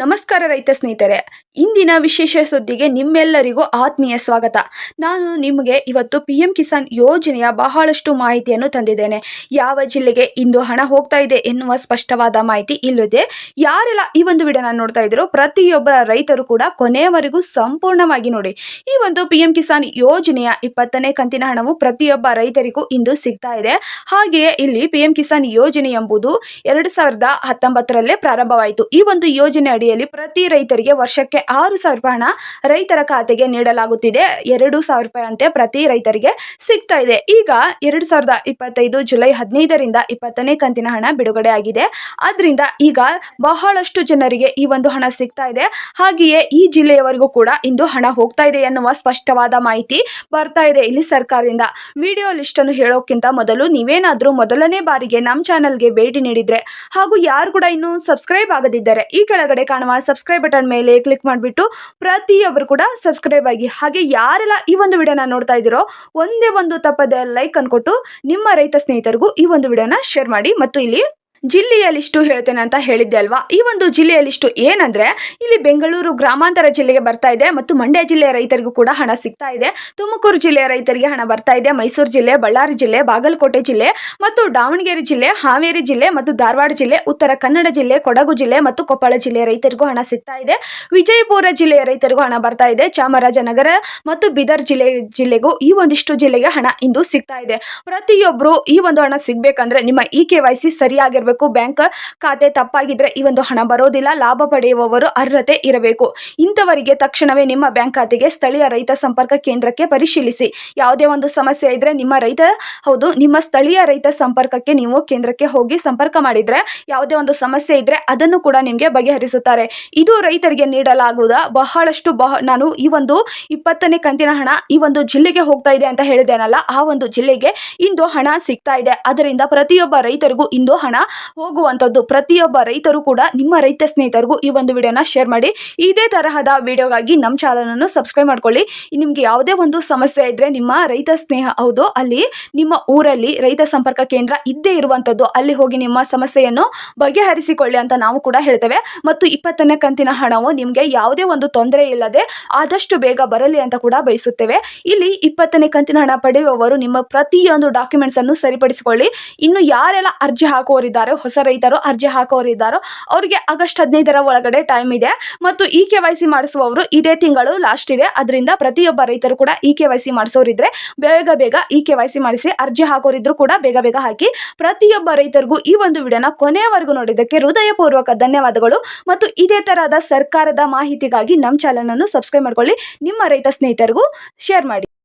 ನಮಸ್ಕಾರ ರೈತ ಸ್ನೇಹಿತರೆ. ಇಂದಿನ ವಿಶೇಷ ಸುದ್ದಿಗೆ ನಿಮ್ಮೆಲ್ಲರಿಗೂ ಆತ್ಮೀಯ ಸ್ವಾಗತ. ನಾನು ನಿಮಗೆ ಇವತ್ತು ಪಿ ಎಂ ಕಿಸಾನ್ ಯೋಜನೆಯ ಬಹಳಷ್ಟು ಮಾಹಿತಿಯನ್ನು ತಂದಿದ್ದೇನೆ. ಯಾವ ಜಿಲ್ಲೆಗೆ ಇಂದು ಹಣ ಹೋಗ್ತಾ ಇದೆ ಎನ್ನುವ ಸ್ಪಷ್ಟವಾದ ಮಾಹಿತಿ ಇಲ್ಲದೆ ಯಾರೆಲ್ಲ ಈ ಒಂದು ವಿಡಿಯೋನ ನೋಡ್ತಾ ಇದ್ರು ಪ್ರತಿಯೊಬ್ಬರ ರೈತರು ಕೂಡ ಕೊನೆಯವರೆಗೂ ಸಂಪೂರ್ಣವಾಗಿ ನೋಡಿ. ಈ ಒಂದು ಪಿ ಎಂ ಕಿಸಾನ್ ಯೋಜನೆಯ ಇಪ್ಪತ್ತನೇ ಕಂತಿನ ಹಣವು ಪ್ರತಿಯೊಬ್ಬ ರೈತರಿಗೂ ಇಂದು ಸಿಗ್ತಾ ಇದೆ. ಹಾಗೆಯೇ ಇಲ್ಲಿ ಪಿ ಎಂ ಕಿಸಾನ್ ಯೋಜನೆ ಎಂಬುದು ಎರಡು ಸಾವಿರದ ಹತ್ತೊಂಬತ್ತರಲ್ಲೇ ಪ್ರಾರಂಭವಾಯಿತು. ಈ ಒಂದು ಯೋಜನೆ ಅಡಿಯಲ್ಲಿ ಪ್ರತಿ ರೈತರಿಗೆ ವರ್ಷಕ್ಕೆ ಆರು ಸಾವಿರ ರೂಪಾಯಿ ಹಣ ರೈತರ ಖಾತೆಗೆ ನೀಡಲಾಗುತ್ತಿದೆ. ಎರಡು ಸಾವಿರ ರೂಪಾಯಿ ಅಂತೆ ಪ್ರತಿ ರೈತರಿಗೆ ಸಿಗ್ತಾ ಇದೆ. ಈಗ ಎರಡು ಸಾವಿರದ ಇಪ್ಪತ್ತೈದು ಜುಲೈ ಹದಿನೈದರಿಂದ ಇಪ್ಪತ್ತನೇ ಕಂತಿನ ಹಣ ಬಿಡುಗಡೆ ಆಗಿದೆ. ಆದ್ರಿಂದ ಈಗ ಬಹಳಷ್ಟು ಜನರಿಗೆ ಈ ಒಂದು ಹಣ ಸಿಗ್ತಾ ಇದೆ. ಹಾಗೆಯೇ ಈ ಜಿಲ್ಲೆಯವರೆಗೂ ಕೂಡ ಇಂದು ಹಣ ಹೋಗ್ತಾ ಇದೆ ಎನ್ನುವ ಸ್ಪಷ್ಟವಾದ ಮಾಹಿತಿ ಬರ್ತಾ ಇದೆ ಇಲ್ಲಿ ಸರ್ಕಾರದಿಂದ. ವಿಡಿಯೋ ಲಿಸ್ಟ್ ಅನ್ನು ಹೇಳೋಕ್ಕಿಂತ ಮೊದಲು ನೀವೇನಾದರೂ ಮೊದಲನೇ ಬಾರಿಗೆ ನಮ್ಮ ಚಾನಲ್ಗೆ ಭೇಟಿ ನೀಡಿದ್ರೆ ಹಾಗೂ ಯಾರು ಕೂಡ ಇನ್ನೂ ಸಬ್ಸ್ಕ್ರೈಬ್ ಆಗದಿದ್ದರೆ ಈ ಕೆಳಗಡೆ ಕಾಣುವ ಸಬ್ಸ್ಕ್ರೈಬ್ ಬಟನ್ ಮೇಲೆ ಕ್ಲಿಕ್ ಮಾಡಿಬಿಟ್ಟು ಪ್ರತಿಯೊಬ್ಬರು ಕೂಡ ಸಬ್ಸ್ಕ್ರೈಬ್ ಆಗಿ ಹಾಗೆ ಯಾರೆಲ್ಲ ಈ ಒಂದು ವಿಡಿಯೋನ ನೋಡ್ತಾ ಇದ್ದೀರೋ ಒಂದೇ ಒಂದು ತಪ್ಪದೆ ಲೈಕ್ ಅನ್ಕೊಟ್ಟು ನಿಮ್ಮ ರೈತ ಸ್ನೇಹಿತರಿಗೂ ಈ ಒಂದು ವಿಡಿಯೋನ ಶೇರ್ ಮಾಡಿ. ಮತ್ತು ಇಲ್ಲಿ ಜಿಲ್ಲೆಯ ಲಿಸ್ಟು ಹೇಳ್ತೇನೆ ಅಂತ ಹೇಳಿದ್ದೆ ಅಲ್ವಾ? ಈ ಒಂದು ಜಿಲ್ಲೆಯ ಲಿಸ್ಟು ಏನಂದ್ರೆ, ಇಲ್ಲಿ ಬೆಂಗಳೂರು ಗ್ರಾಮಾಂತರ ಜಿಲ್ಲೆಗೆ ಬರ್ತಾ ಇದೆ ಮತ್ತು ಮಂಡ್ಯ ಜಿಲ್ಲೆಯ ರೈತರಿಗೂ ಕೂಡ ಹಣ ಸಿಗ್ತಾ ಇದೆ. ತುಮಕೂರು ಜಿಲ್ಲೆಯ ರೈತರಿಗೆ ಹಣ ಬರ್ತಾ ಇದೆ. ಮೈಸೂರು ಜಿಲ್ಲೆ, ಬಳ್ಳಾರಿ ಜಿಲ್ಲೆ, ಬಾಗಲಕೋಟೆ ಜಿಲ್ಲೆ ಮತ್ತು ದಾವಣಗೆರೆ ಜಿಲ್ಲೆ, ಹಾವೇರಿ ಜಿಲ್ಲೆ ಮತ್ತು ಧಾರವಾಡ ಜಿಲ್ಲೆ, ಉತ್ತರ ಕನ್ನಡ ಜಿಲ್ಲೆ, ಕೊಡಗು ಜಿಲ್ಲೆ ಮತ್ತು ಕೊಪ್ಪಳ ಜಿಲ್ಲೆಯ ರೈತರಿಗೂ ಹಣ ಸಿಗ್ತಾ ಇದೆ. ವಿಜಯಪುರ ಜಿಲ್ಲೆಯ ರೈತರಿಗೂ ಹಣ ಬರ್ತಾ ಇದೆ. ಚಾಮರಾಜನಗರ ಮತ್ತು ಬೀದರ್ ಜಿಲ್ಲೆ, ಜಿಲ್ಲೆಗೂ ಈ ಒಂದಿಷ್ಟು ಜಿಲ್ಲೆಗೆ ಹಣ ಇಂದು ಸಿಗ್ತಾ ಇದೆ. ಪ್ರತಿಯೊಬ್ಬರು ಈ ಒಂದು ಹಣ ಸಿಗ್ಬೇಕಂದ್ರೆ ನಿಮ್ಮ ಇ ಕೆ ವೈ ಸಿ ಸರಿಯಾಗಿರ್ಬೇಕು. ಬ್ಯಾಂಕ್ ಖಾತೆ ತಪ್ಪಾಗಿದ್ರೆ ಈ ಒಂದು ಹಣ ಬರೋದಿಲ್ಲ. ಲಾಭ ಪಡೆಯುವವರು ಅರ್ಹತೆ ಇರಬೇಕು. ಇಂಥವರಿಗೆ ತಕ್ಷಣವೇ ನಿಮ್ಮ ಬ್ಯಾಂಕ್ ಖಾತೆಗೆ ಸ್ಥಳೀಯ ರೈತ ಸಂಪರ್ಕ ಕೇಂದ್ರಕ್ಕೆ ಪರಿಶೀಲಿಸಿ. ಯಾವುದೇ ಒಂದು ಸಮಸ್ಯೆ ಇದ್ರೆ ನಿಮ್ಮ ರೈತ, ಹೌದು, ನಿಮ್ಮ ಸ್ಥಳೀಯ ರೈತ ಸಂಪರ್ಕಕ್ಕೆ ನೀವು ಕೇಂದ್ರಕ್ಕೆ ಹೋಗಿ ಸಂಪರ್ಕ ಮಾಡಿದ್ರೆ, ಯಾವುದೇ ಒಂದು ಸಮಸ್ಯೆ ಇದ್ರೆ ಅದನ್ನು ಕೂಡ ನಿಮಗೆ ಬಗೆಹರಿಸುತ್ತಾರೆ. ಇದು ರೈತರಿಗೆ ನೀಡಲಾಗುವುದ? ಬಹಳಷ್ಟು ಬಹ, ನಾನು ಈ ಒಂದು ಇಪ್ಪತ್ತನೇ ಕಂತಿನ ಹಣ ಈ ಒಂದು ಜಿಲ್ಲೆಗೆ ಹೋಗ್ತಾ ಇದೆ ಅಂತ ಹೇಳಿದೇನಲ್ಲ ಆ ಒಂದು ಜಿಲ್ಲೆಗೆ ಇಂದು ಹಣ ಸಿಗ್ತಾ ಇದೆ. ಅದರಿಂದ ಪ್ರತಿಯೊಬ್ಬ ರೈತರಿಗೂ ಇಂದು ಹಣ ಹೋಗುವಂಥದ್ದು. ಪ್ರತಿಯೊಬ್ಬ ರೈತರು ಕೂಡ ನಿಮ್ಮ ರೈತ ಸ್ನೇಹಿತರಿಗೂ ಈ ಒಂದು ವಿಡಿಯೋನ ಶೇರ್ ಮಾಡಿ. ಇದೇ ತರಹದ ವಿಡಿಯೋಗಾಗಿ ನಮ್ಮ ಚಾನಲನ್ನು ಸಬ್ಸ್ಕ್ರೈಬ್ ಮಾಡ್ಕೊಳ್ಳಿ. ನಿಮಗೆ ಯಾವುದೇ ಒಂದು ಸಮಸ್ಯೆ ಇದ್ದರೆ ನಿಮ್ಮ ರೈತ ಸ್ನೇಹ, ಹೌದು, ಅಲ್ಲಿ ನಿಮ್ಮ ಊರಲ್ಲಿ ರೈತ ಸಂಪರ್ಕ ಕೇಂದ್ರ ಇದ್ದೇ ಇರುವಂಥದ್ದು, ಅಲ್ಲಿ ಹೋಗಿ ನಿಮ್ಮ ಸಮಸ್ಯೆಯನ್ನು ಬಗೆಹರಿಸಿಕೊಳ್ಳಿ ಅಂತ ನಾವು ಕೂಡ ಹೇಳ್ತೇವೆ. ಮತ್ತು ಇಪ್ಪತ್ತನೇ ಕಂತಿನ ಹಣವು ನಿಮಗೆ ಯಾವುದೇ ಒಂದು ತೊಂದರೆ ಇಲ್ಲದೆ ಆದಷ್ಟು ಬೇಗ ಬರಲಿ ಅಂತ ಕೂಡ ಬಯಸುತ್ತೇವೆ. ಇಲ್ಲಿ ಇಪ್ಪತ್ತನೇ ಕಂತಿನ ಹಣ ಪಡೆಯುವವರು ನಿಮ್ಮ ಪ್ರತಿಯೊಂದು ಡಾಕ್ಯುಮೆಂಟ್ಸ್ ಅನ್ನು ಸರಿಪಡಿಸಿಕೊಳ್ಳಿ. ಇನ್ನು ಯಾರೆಲ್ಲ ಅರ್ಜಿ ಹಾಕುವವರಿದ್ದಾರೆ ಹೊಸ ರೈತರು ಅರ್ಜಿ ಹಾಕೋರಿದ್ದಾರೋ ಅವರಿಗೆ ಆಗಸ್ಟ್ ಹದಿನೈದರ ಒಳಗಡೆ ಟೈಮ್ ಇದೆ. ಮತ್ತು ಇ ಕೆ ವೈ ಸಿ ಮಾಡಿಸುವವರು ಇದೇ ತಿಂಗಳು ಲಾಸ್ಟ್ ಇದೆ. ಅದರಿಂದ ಪ್ರತಿಯೊಬ್ಬ ರೈತರು ಕೂಡ ಇ ಕೆ ವೈ ಸಿ ಮಾಡಿಸೋರಿದ್ರೆ ಬೇಗ ಬೇಗ ಇ ಕೆ ವೈ ಸಿ ಮಾಡಿಸಿ ಅರ್ಜಿ ಹಾಕೋರಿದ್ರು ಕೂಡ ಬೇಗ ಬೇಗ ಹಾಕಿ ಪ್ರತಿಯೊಬ್ಬ ರೈತರಿಗೂ ಈ ಒಂದು ವಿಡಿಯೋನ ಕೊನೆಯವರೆಗೂ ನೋಡಿದ್ದಕ್ಕೆ ಹೃದಯಪೂರ್ವಕ ಧನ್ಯವಾದಗಳು. ಮತ್ತು ಇದೇ ತರಹದ ಸರ್ಕಾರದ ಮಾಹಿತಿಗಾಗಿ ನಮ್ಮ ಚಾನಲನ್ನು ಸಬ್ಸ್ಕ್ರೈಬ್ ಮಾಡ್ಕೊಳ್ಳಿ. ನಿಮ್ಮ ರೈತ ಸ್ನೇಹಿತರಿಗೂ ಶೇರ್ ಮಾಡಿ.